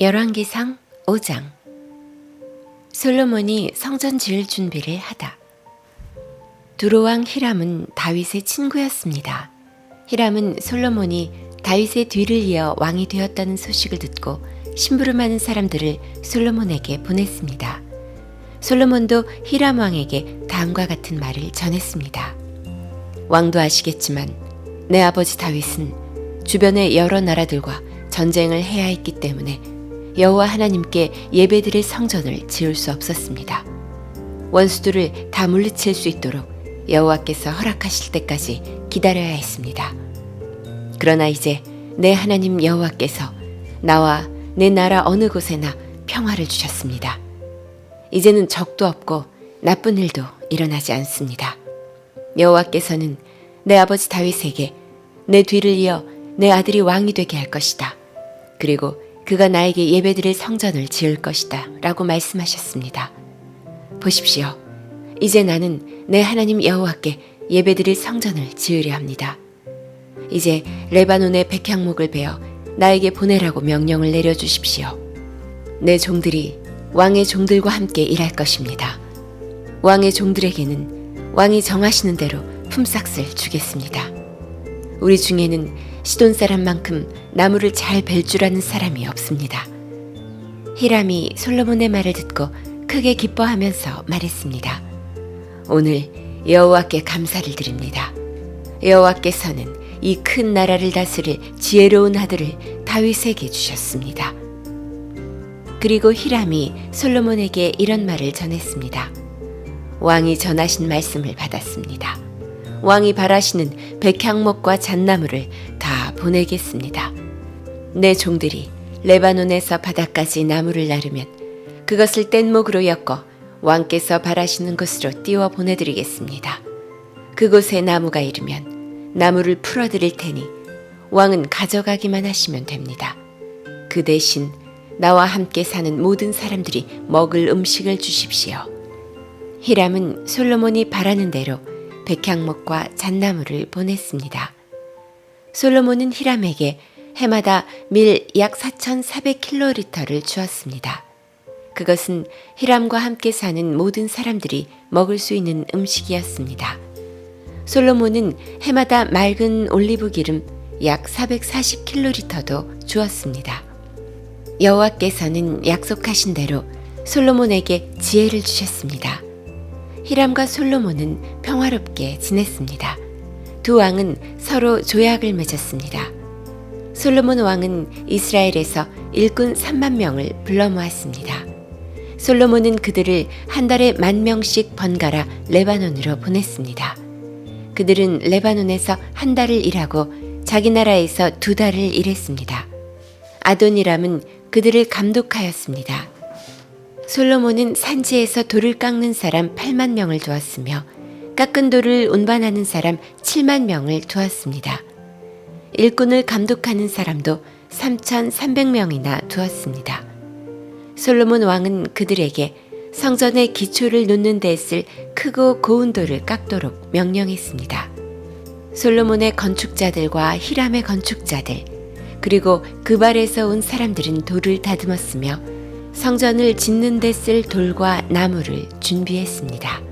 열왕기상 5장 솔로몬이 성전 지을 준비를 하다. 두로왕 히람은 다윗의 친구였습니다. 히람은 솔로몬이 다윗의 뒤를 이어 왕이 되었다는 소식을 듣고 심부름하는 사람들을 솔로몬에게 보냈습니다. 솔로몬도 히람 왕에게 다음과 같은 말을 전했습니다. 왕도 아시겠지만 내 아버지 다윗은 주변의 여러 나라들과 전쟁을 해야 했기 때문에 여호와 하나님께 예배드릴 성전을 지을 수 없었습니다. 원수들을 다 물리칠 수 있도록 여호와께서 허락하실 때까지 기다려야 했습니다. 그러나 이제 내 하나님 여호와께서 나와 내 나라 어느 곳에나 평화를 주셨습니다. 이제는 적도 없고 나쁜 일도 일어나지 않습니다. 여호와께서는 내 아버지 다윗에게 내 뒤를 이어 내 아들이 왕이 되게 할 것이다. 그리고 그가 나에게 예배드릴 성전을 지을 것이다. 라고 말씀하셨습니다. 보십시오. 이제 나는 내 하나님 여호와께 예배드릴 성전을 지으려 합니다. 이제 레바논의 백향목을 베어 나에게 보내라고 명령을 내려주십시오. 내 종들이 왕의 종들과 함께 일할 것입니다. 왕의 종들에게는 왕이 정하시는 대로 품삯을 주겠습니다. 우리 중에는 시돈 사람만큼 나무를 잘 벨 줄 아는 사람이 없습니다. 히람이 솔로몬의 말을 듣고 크게 기뻐하면서 말했습니다. 오늘 여호와께 감사를 드립니다. 여호와께서는 이 큰 나라를 다스릴 지혜로운 아들을 다윗에게 주셨습니다. 그리고 히람이 솔로몬에게 이런 말을 전했습니다. 왕이 전하신 말씀을 받았습니다. 왕이 바라시는 백향목과 잣나무를 다 보내겠습니다. 내 종들이 레바논에서 바다까지 나무를 나르면 그것을 뗏목으로 엮어 왕께서 바라시는 곳으로 띄워 보내드리겠습니다. 그곳에 나무가 이르면 나무를 풀어드릴 테니 왕은 가져가기만 하시면 됩니다. 그 대신 나와 함께 사는 모든 사람들이 먹을 음식을 주십시오. 히람은 솔로몬이 바라는 대로 백향목과 잣나무를 보냈습니다. 솔로몬은 히람에게 해마다 밀 약 4,400킬로리터를 주었습니다. 그것은 히람과 함께 사는 모든 사람들이 먹을 수 있는 음식이었습니다. 솔로몬은 해마다 맑은 올리브 기름 약 440킬로리터도 주었습니다. 여호와께서는 약속하신 대로 솔로몬에게 지혜를 주셨습니다. 히람과 솔로몬은 평화롭게 지냈습니다. 두 왕은 서로 조약을 맺었습니다. 솔로몬 왕은 이스라엘에서 일꾼 3만 명을 불러 모았습니다. 솔로몬은 그들을 한 달에 만 명씩 번갈아 레바논으로 보냈습니다. 그들은 레바논에서 한 달을 일하고 자기 나라에서 두 달을 일했습니다. 아도니람은 그들을 감독하였습니다. 솔로몬은 산지에서 돌을 깎는 사람 8만 명을 두었으며 깎은 돌을 운반하는 사람 7만 명을 두었습니다. 일꾼을 감독하는 사람도 3,300명이나 두었습니다. 솔로몬 왕은 그들에게 성전의 기초를 놓는 데 쓸 크고 고운 돌을 깎도록 명령했습니다. 솔로몬의 건축자들과 히람의 건축자들, 그리고 그발에서 온 사람들은 돌을 다듬었으며 성전을 짓는 데 쓸 돌과 나무를 준비했습니다.